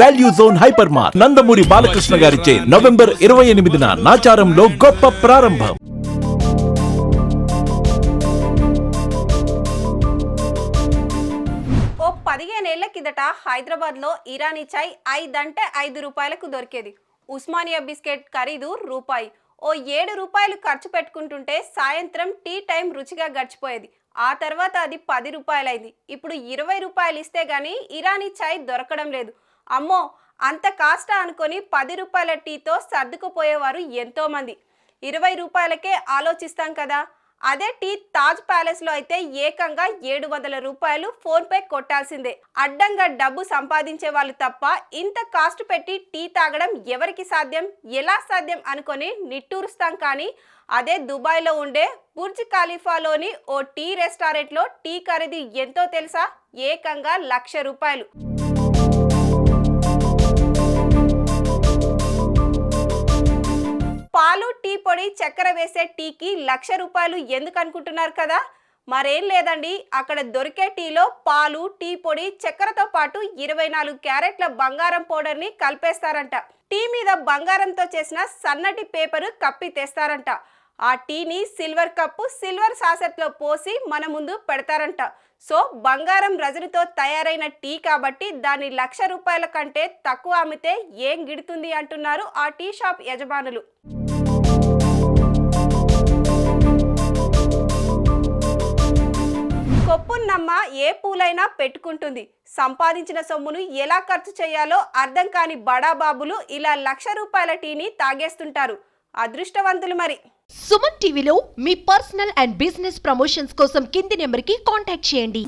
Value zone hyper మార్ నందమూరి బాలకృష్ణ గారిచే November ఇరవై ఎనిమిదిన నాచారంలో గొప్ప ప్రారంభం. ఓ పదిహేనేళ్ళ కిందట హైదరాబాద్లో ఇరానీ చాయ్ ఐదంటే ఐదు రూపాయలకు దొరికేది. ఉస్మానియా బిస్కెట్ ఖరీదు రూపాయి. ఓ ఏడు రూపాయలు ఖర్చు పెట్టుకుంటుంటే సాయంత్రం టీ టైం రుచిగా గడిచిపోయేది. ఆ తర్వాత అది పది రూపాయలైంది. ఇప్పుడు ఇరవై రూపాయలు ఇస్తే గానీ ఇరానీ చాయ్ దొరకడం లేదు. అమ్మో అంత కాస్ట అనుకొని పది రూపాయల టీతో సర్దుకుపోయేవారు ఎంతోమంది. ఇరవై రూపాయలకే ఆలోచిస్తాం కదా. అదే టీ తాజ్ ప్యాలెస్లో అయితే ఏకంగా ఏడు వందల రూపాయలు ఫోన్పే కొట్టాల్సిందే. అడ్డంగా డబ్బు సంపాదించే వాళ్ళు తప్ప ఇంత కాస్ట్ పెట్టి టీ తాగడం ఎవరికి సాధ్యం? ఎలా సాధ్యం అనుకొని నిట్టూరుస్తాం కానీ అదే దుబాయ్లో ఉండే బుర్జ్ ఖలీఫాలోని ఓ టీ రెస్టారెంట్లో టీ ఖరీదు ఎంతో తెలుసా? ఏకంగా లక్ష రూపాయలు. పాలు టీ పొడి చక్కెర వేసే టీకి లక్ష రూపాయలు ఎందుకు అనుకుంటున్నారు కదా? మరేం లేదండి. అక్కడ దొరికే టీలో పాలు టీ పొడి చక్కెరతో పాటు ఇరవై నాలుగు క్యారెట్ల బంగారం పౌడర్ని కలిపేస్తారంట. టీ మీద బంగారంతో చేసిన సన్నటి పేపరు కప్పి తెస్తారంట. ఆ టీని సిల్వర్ కప్పు సిల్వర్ సాసెట్లో పోసి మన ముందు పెడతారంట. సో బంగారం రజనితో తయారైన టీ కాబట్టి దాన్ని లక్ష రూపాయల కంటే తక్కువ అమ్మితే ఏం గిడుతుంది అంటున్నారు ఆ టీ షాప్ యజమానులు. కొప్పున్నమ్మ ఏ పూలైనా పెట్టుకుంటుంది. సంపాదించిన సొమ్మును ఎలా ఖర్చు చేయాలో అర్థం కాని బడాబాబులు ఇలా లక్ష రూపాయల టీని తాగేస్తుంటారు. అదృష్టవంతులు మరి. సుమన్ టీవీలో మీ పర్సనల్ అండ్ బిజినెస్ ప్రమోషన్స్ కోసం కింది నెంబర్కి కాంటాక్ట్ చేయండి.